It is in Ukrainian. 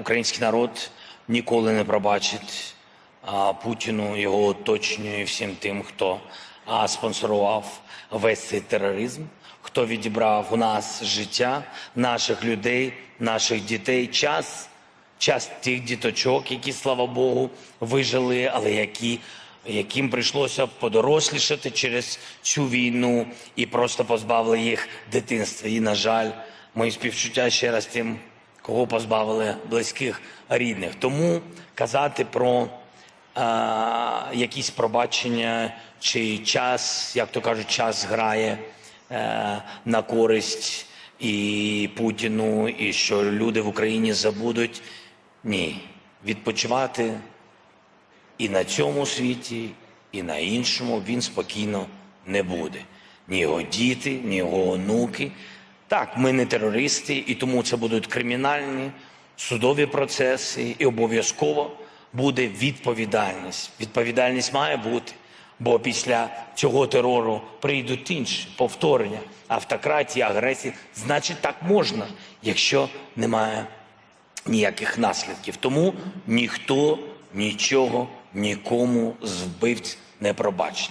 Український народ ніколи не пробачить Путіну, його оточенню і всім тим, хто спонсорував весь цей тероризм, хто відібрав у нас життя, наших людей, наших дітей, час, час тих діточок, які, слава Богу, вижили, але які, яким прийшлося подорослішати через цю війну і просто позбавили їх дитинства. І, на жаль, мої співчуття ще раз тим кого позбавили близьких рідних. Тому казати про е, якісь пробачення чи час, як то кажуть, час грає е, на користь і Путіну, і що люди в Україні забудуть. Ні, відпочивати і на цьому світі, і на іншому він спокійно не буде. Ні його діти, ні його онуки. Так, ми не терористи, і тому це будуть кримінальні судові процеси, і обов'язково буде відповідальність. Відповідальність має бути, бо після цього терору прийдуть інші повторення автократії, агресії. Значить, так можна, якщо немає ніяких наслідків. Тому ніхто нічого нікому з вбивць не пробачить.